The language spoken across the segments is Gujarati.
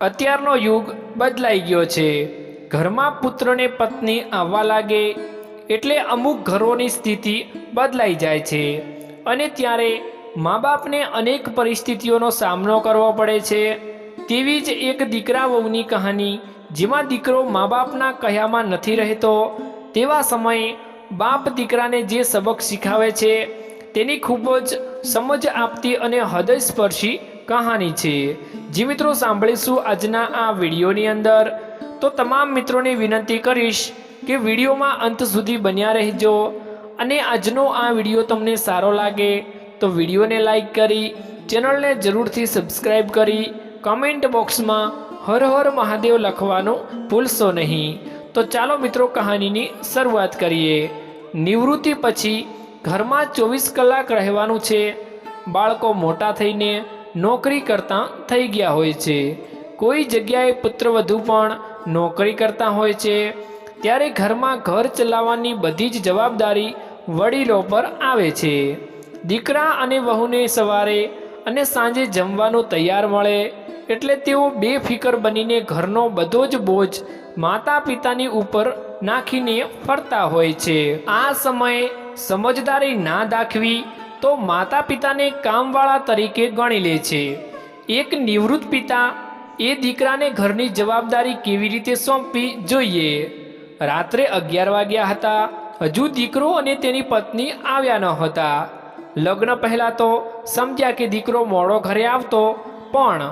અત્યારનો યુગ બદલાઈ ગયો છે. ઘરમાં પુત્રને પત્ની આવવા લાગે એટલે અમુક ઘરોની સ્થિતિ બદલાઈ જાય છે અને ત્યારે મા બાપને અનેક પરિસ્થિતિઓનો સામનો કરવો પડે છે. તેવી જ એક દીકરા વહુની કહાની, જેમાં દીકરો મા બાપના કહ્યામાં નથી રહેતો, તેવા સમયે બાપ દીકરાને જે સબક શીખાવે છે, તેની ખૂબ જ સમજ આપતી અને હૃદયસ્પર્શી કહાની છે. જે મિત્રો, સાંભળીશું આજના આ વિડીયોની અંદર. તો તમામ મિત્રોને વિનંતી કરીશ કે વિડીયોમાં અંત સુધી બન્યા રહેજો અને આજનો આ વીડિયો તમને સારો લાગે તો વિડીયોને લાઈક કરી, ચેનલને જરૂરથી સબસ્ક્રાઈબ કરી, કમેન્ટ બોક્સમાં હર હર મહાદેવ લખવાનું ભૂલશો નહીં. તો ચાલો મિત્રો, કહાનીની શરૂઆત કરીએ. નિવૃત્તિ પછી ઘરમાં ચોવીસ કલાક રહેવાનું છે. બાળકો મોટા થઈને નોકરી કરતા થઈ ગયા હોય છે. કોઈ જગ્યાએ પુત્રવધુ પણ નોકરી કરતા હોય છે. ત્યારે ઘરમાં ઘર ચલાવવાની બધી જ જવાબદારી વડીલો પર આવે છે. દીકરા અને વહુને સવારે અને સાંજે જમવાનું તૈયાર મળે એટલે તેઓ બેફિકર બનીને ઘરનો બધો જ બોજ માતા પિતાની ઉપર નાખીને ફરતા હોય છે. આ સમયે સમજદારી ના દાખવી તો માતા પિતાને કામવાળા તરીકે ગણી લે છે. એક નિવૃત્ત પિતા એ દીકરાને ઘરની જવાબદારી કેવી રીતે સોંપવી જોઈએ? રાત્રે અગિયાર વાગ્યા હતા. હજુ દીકરો અને તેની પત્ની આવ્યા ન હતા. લગ્ન પહેલાં તો સમજ્યા કે દીકરો મોડો ઘરે આવતો, પણ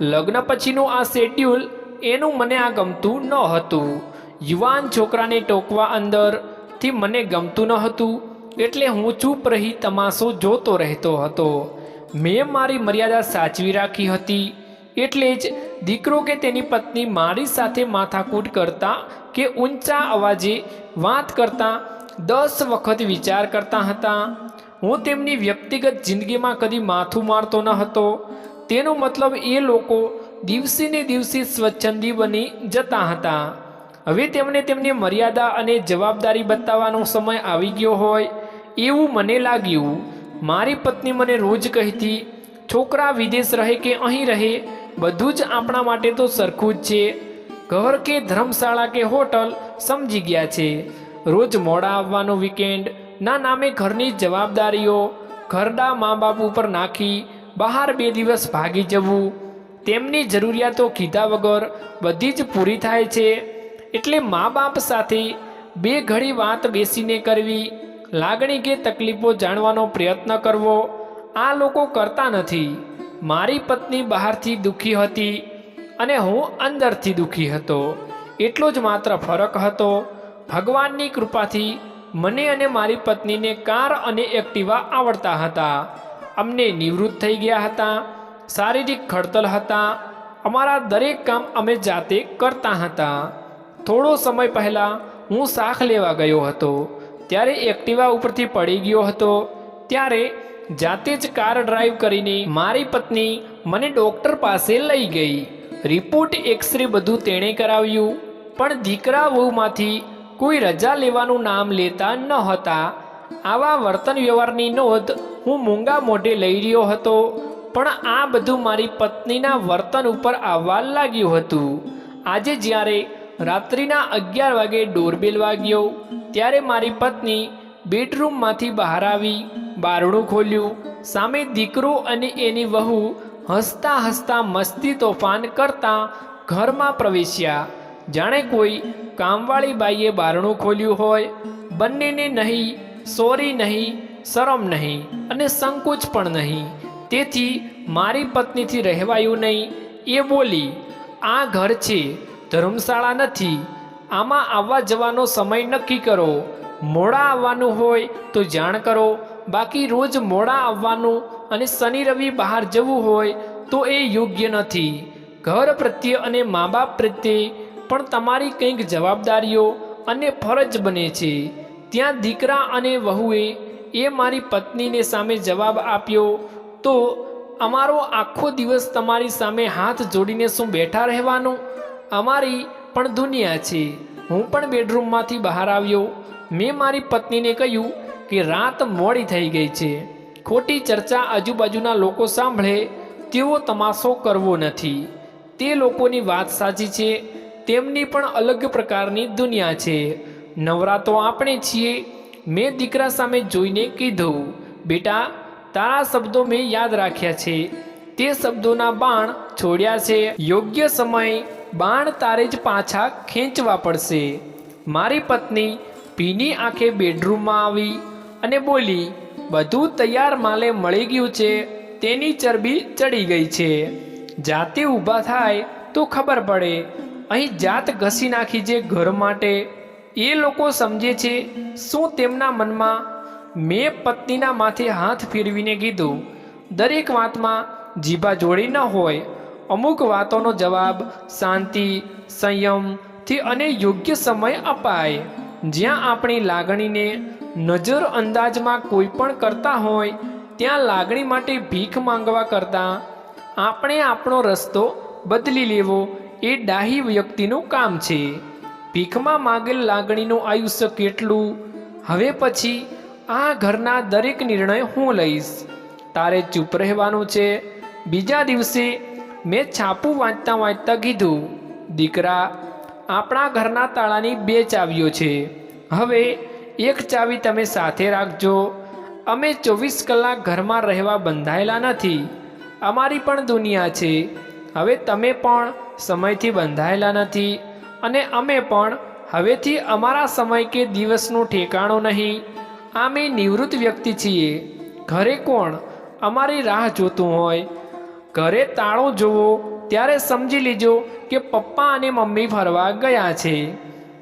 લગ્ન પછીનું આ શેડ્યુલ એનું મને આ ગમતું ન હતું. યુવાન છોકરાને ટોકવા અંદરથી મને ગમતું ન હતું. એટલે હું ચૂપ રહી તમાશો જોતો રહેતો હતો. મેં મારી મર્યાદા સાચવી રાખી હતી. એટલે જ દીકરો કે તેની પત્ની મારી સાથે માથાકૂટ કરતા કે ઊંચા અવાજે વાત કરતા દસ વખત વિચાર કરતા હતા. હું તેમની વ્યક્તિગત જિંદગીમાં કદી માથું મારતો ન હતો. તેનો મતલબ એ લોકો દિવસેને દિવસે સ્વચ્છંદી બની જતા હતા. હવે તેમને તેમની મર્યાદા અને જવાબદારી બતાવવાનો સમય આવી ગયો હોય એવું મને લાગ્યું, મારી પત્ની મને રોજ કહેતી, છોકરા વિદેશ રહે કે અહીં રહે, બધું જ આપણા માટે તો સરખું જ છે. ઘર કે ધર્મશાળા કે હોટલ સમજી ગયા છે. રોજ મોડા આવવાનો વીકેન્ડ ના નામે ઘરની જવાબદારીઓ, ઘરડા મા બાપ ઉપર નાખી, બહાર બે દિવસ ભાગી જવું. તેમની જરૂરિયાતો કીધા વગર બધી જ પૂરી થાય છે. એટલે મા બાપ સાથે બે ઘડી વાત બેસીને કરવી લાગણી કે તકલીફો જાણવાનો પ્રયત્ન કરવો, આ લોકો કરતા નથી. મારી પત્ની બહારથી દુઃખી હતી અને હું અંદરથી દુઃખી હતો. એટલો જ માત્ર ફરક હતો. ભગવાનની કૃપાથી મને અને મારી પત્નીને કાર અને એક્ટિવા આવડતા હતા. અમને નિવૃત્ત થઈ ગયા હતા, શારીરિક ખડતલ હતા. અમારા દરેક કામ અમે જાતે કરતા હતા. થોડો સમય પહેલાં હું શાખ લેવા ગયો હતો. ત્યારે એક્ટિવા ઉપરથી પડી ગયો હતો. ત્યારે જાતે જ કાર ડ્રાઈવ કરીને મારી પત્ની મને ડૉક્ટર પાસે લઈ ગઈ. રિપોર્ટ, એક્સરે બધું તેણે કરાવ્યું. પણ દીકરા વહુમાંથી કોઈ રજા લેવાનું નામ લેતા ન હતા. આવા વર્તન વ્યવહારની નોંધ હું મૂંગા મોઢે લઈ રહ્યો હતો. પણ આ બધું મારી પત્નીના વર્તન ઉપર આવવા લાગ્યું હતું. આજે જ્યારે રાત્રિના અગિયાર વાગે ડોરબેલ વાગ્યો. ત્યારે મારી પત્ની બેડરૂમમાંથી બહાર આવી, બારણું ખોલ્યું. સામે દીકરો અને એની વહુ હસતા હસતા મસ્તી તોફાન કરતા ઘરમાં પ્રવેશ્યા. જાણે કોઈ કામવાળી બાઈએ બારણું ખોલ્યું હોય. બંનેને નહીં, સોરી નહીં, શરમ નહીં અને સંકોચ પણ નહીં. તેથી મારી પત્નીથી રહેવાયું નહીં. એ બોલી, આ ઘર છે ધર્મશાળા નથી. આમાં આવવા જવાનો સમય નક્કી કરો. મોડા આવવાનું હોય તો જાણ કરો. બાકી રોજ મોડા આવવાનું અને શનિ રવિ બહાર જવું હોય તો એ યોગ્ય નથી. ઘર પ્રત્યે અને મા બાપ પ્રત્યે પણ તમારી કંઈક જવાબદારીઓ અને ફરજ બને છે. ત્યાં દીકરા અને વહુએ એ મારી પત્નીને સામે જવાબ આપ્યો, તો અમારો આખો દિવસ તમારી સામે હાથ જોડીને શું બેઠા રહેવાનું? અમારી પણ દુનિયા છે. હું પણ બેડરૂમમાંથી બહાર આવ્યો. મેં મારી પત્નીને કહ્યું કે રાત મોડી થઈ ગઈ છે. ખોટી ચર્ચા આજુબાજુના લોકો સાંભળે તેવો તમાશો કરવો નથી. તે લોકોની વાત સાચી છે. તેમની પણ અલગ પ્રકારની દુનિયા છે. નવરા તો આપણે છીએ. મેં દીકરા સામે જોઈને કીધું, બેટા, તારા શબ્દો મેં યાદ રાખ્યા છે. તે શબ્દોના બાણ છોડ્યા છે. યોગ્ય સમય બાણ તારે જ પાછા ખેંચવા પડશે. મારી પત્ની ભીની આંખે બેડરૂમમાં આવી અને બોલી, બધું તૈયાર માલે મળી ગયું છે. તેની ચરબી ચડી ગઈ છે. જાતે ઊભા થાય તો ખબર પડે. અહીં જાત ઘસી નાખી છે ઘર માટે. એ લોકો સમજે છે શું તેમના મનમાં. મેં પત્નીના માથે હાથ ફેરવીને કીધું, દરેક વાતમાં જીભા જોડી ન હોય. અમુક વાતોનો જવાબ શાંતિ સંયમથી અને યોગ્ય સમય અપાય. જ્યાં આપણી લાગણીને નજર અંદાજમાં કોઈ પણ કરતા હોય, ત્યાં લાગણી માટે ભીખ માંગવા કરતાં, આપણે આપણો રસ્તો બદલી લેવો એ ડાહી વ્યક્તિનું કામ છે. ભીખમાં માંગેલ લાગણીનું આયુષ્ય કેટલું? હવે પછી આ ઘરના દરેક નિર્ણય હું લઈશ. તારે ચૂપ રહેવાનું છે. બીજા દિવસે મેં છાપું વાંચતા વાંચતા કીધું, દીકરા, આપણા ઘરના તાળાની બે ચાવીઓ છે. હવે એક ચાવી તમે સાથે રાખજો. અમે ચોવીસ કલાક ઘરમાં રહેવા બંધાયેલા નથી. અમારી પણ દુનિયા છે. હવે તમે પણ સમયથી બંધાયેલા નથી અને અમે પણ હવેથી અમારા સમય કે દિવસનું ઠેકાણું નહીં. અમે નિવૃત્ત વ્યક્તિ છીએ. ઘરે કોણ? અમારી રાહ જોતું હોય. ઘરે તાળો જોવો ત્યારે સમજી લેજો કે પપ્પા અને મમ્મી ફરવા ગયા છે.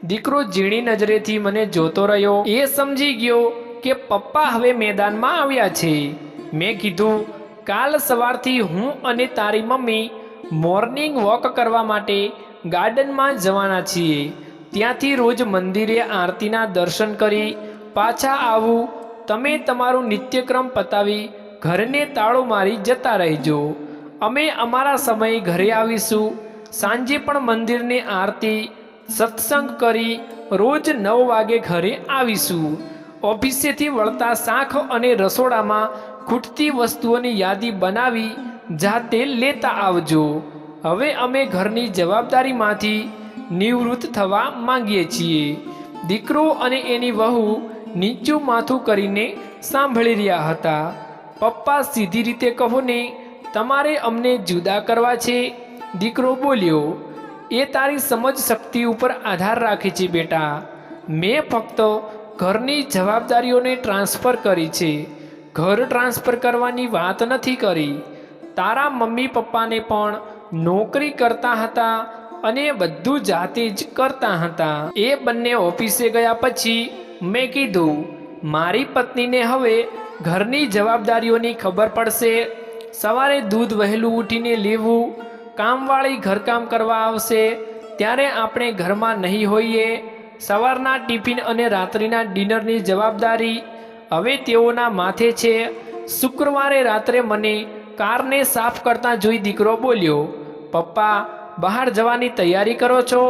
દીકરો ઝીણી નજરેથી મને જોતો રહ્યો. એ સમજી ગયો કે પપ્પા હવે મેદાનમાં આવ્યા છે. મેં કીધું, કાલ સવારથી હું અને તારી મમ્મી મોર્નિંગ વોક કરવા માટે ગાર્ડનમાં જવાના છીએ. ત્યાંથી રોજ મંદિરે આરતીના દર્શન કરી પાછા આવું. તમે તમારું નિત્યક્રમ પતાવી ઘરને તાળો મારી જતા રહેજો. અમે અમારા સમયે ઘરે આવીશું. સાંજે પણ મંદિરની આરતી સત્સંગ કરી રોજ નવ વાગે ઘરે આવીશું. ઓફિસેથી વળતા શાખ અને રસોડામાં ખૂટતી વસ્તુઓની યાદી બનાવી જાતે લેતા આવજો. હવે અમે ઘરની જવાબદારીમાંથી નિવૃત્ત થવા માંગીએ છીએ. દીકરો અને એની વહુ નીચું માથું કરીને સાંભળી રહ્યા હતા. પપ્પા સીધી રીતે કહો ને તમારે અમને જુદા કરવા છે? દીકરો બોલ્યો, એ તારી સમજ શક્તિ ઉપર આધાર રાખે છે બેટા. મેં ફક્ત ઘરની જવાબદારીઓને ટ્રાન્સફર કરી છે. ઘર ટ્રાન્સફર કરવાની વાત નથી કરી. તારા મમ્મી પપ્પાને પણ નોકરી કરતા હતા અને બધું જાતે જ કરતા હતા. એ બંને ઓફિસે ગયા પછી મેં કીધું, મારી પત્નીને હવે ઘરની જવાબદારીઓની ખબર પડશે. સવારે દૂધ વહેલું ઉઠીને લેવું, કામવાળી ઘરકામ કરવા આવશે, ત્યારે આપણે ઘરમાં નહીં હોઈએ. સવારના ટિફિન અને રાત્રિના ડિનરની જવાબદારી હવે તેઓના માથે છે. શુક્રવારે રાત્રે મને કારને સાફ કરતા જોઈ દીકરો બોલ્યો, પપ્પા, બહાર જવાની તૈયારી કરો છો?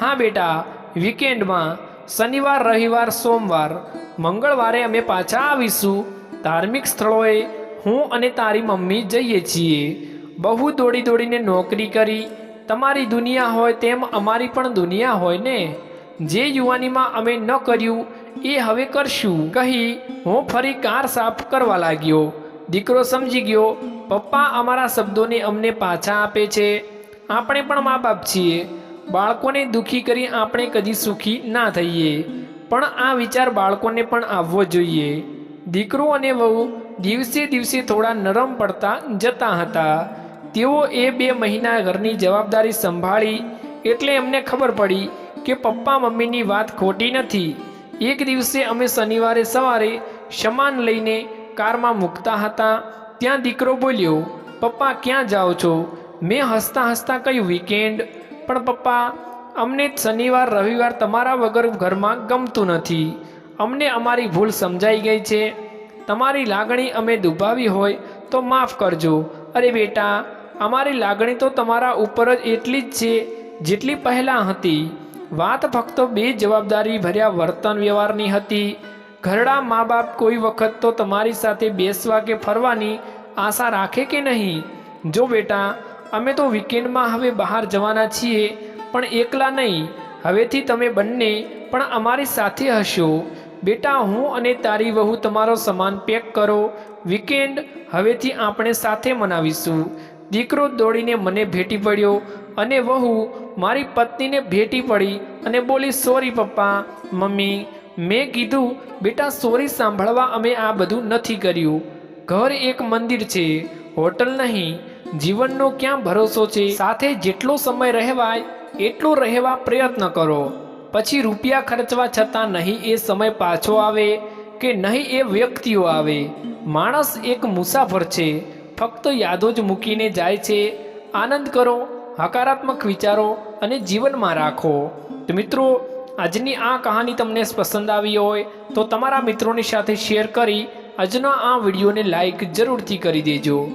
હા બેટા, વીકેન્ડમાં શનિવાર, રવિવાર, સોમવાર, મંગળવારે અમે પાછા આવીશું. ધાર્મિક સ્થળોએ હું અને તારી મમ્મી જઈએ છીએ. બહુ દોડી દોડીને નોકરી કરી. તમારી દુનિયા હોય તેમ અમારી પણ દુનિયા હોય ને. જે યુવાનીમાં અમે ન કર્યું, એ હવે કરશું. કહી, હું ફરી કાર સાફ કરવા લાગ્યો. દીકરો સમજી ગયો, પપ્પા અમારા શબ્દોને અમને પાછા આપે છે. આપણે પણ મા બાપ છીએ. બાળકોને દુઃખી કરી આપણે કદી સુખી ના થઈએ. પણ આ વિચાર બાળકોને પણ આવવો જોઈએ. દીકરો અને વહુ દિવસે દિવસે થોડા નરમ પડતા જતા હતા. તેઓ એ બે મહિના ઘરની જવાબદારી સંભાળી એટલે એમને ખબર પડી કે પપ્પા મમ્મીની વાત ખોટી નથી. એક દિવસે અમે શનિવારે સવારે સમાન લઈને કારમાં મૂકતા હતા. ત્યાં દીકરો બોલ્યો, પપ્પા, ક્યાં જાઓ છો? મેં હસતા હસતા કહ્યું વીકેન્ડ પણ પપ્પા, અમને શનિવાર, રવિવાર તમારા વગર ઘરમાં ગમતું નથી. અમને અમારી ભૂલ સમજાઈ ગઈ છે. તમારી લાગણી અમે દુભાવી હોય તો માફ કરજો. અરે બેટા, અમારી લાગણી તો તમારા ઉપર જ એટલી જ છે જેટલી પહેલાં હતી. વાત ફક્ત બે જવાબદારી ભર્યા વર્તન વ્યવહારની હતી. ઘરડા મા બાપ કોઈ વખત તો તમારી સાથે બેસવા કે ફરવાની આશા રાખે કે નહીં? જો બેટા, અમે તો વીકેન્ડમાં હવે બહાર જવાના છીએ, પણ એકલા નહીં. હવેથી તમે બંને પણ અમારી સાથે હશો. બેટા, હું અને તારી વહુ તમારો સામાન પેક કરો. વીકેન્ડ હવેથી આપણે સાથે મનાવીશું. દીકરો દોડીને મને ભેટી પડ્યો અને વહુ મારી પત્નીને ભેટી પડી અને બોલી સોરી પપ્પા, મમ્મી, મેં કીધું, બેટા સોરી સાંભળવા અમે આ બધું નથી કર્યું. ઘર એક મંદિર છે, હોટલ નહીં. જીવનનો ક્યાં ભરોસો છે? સાથે જેટલો સમય રહેવાય, એટલો રહેવા પ્રયત્ન કરો. પછી રૂપિયા ખર્ચવા છતાં નહીં એ સમય પાછો આવે કે નહીં એ વ્યક્તિઓ આવે. માણસ એક મુસાફર છે, ફક્ત યાદો જ મૂકીને જાય છે. આનંદ કરો, હકારાત્મક વિચારો અને જીવનમાં રાખો. તો મિત્રો, આજની આ કહાની તમને પસંદ આવી હોય તો તમારા મિત્રોની સાથે શેર કરી આજનો આ વિડીયોને લાઈક જરૂરથી કરી દેજો.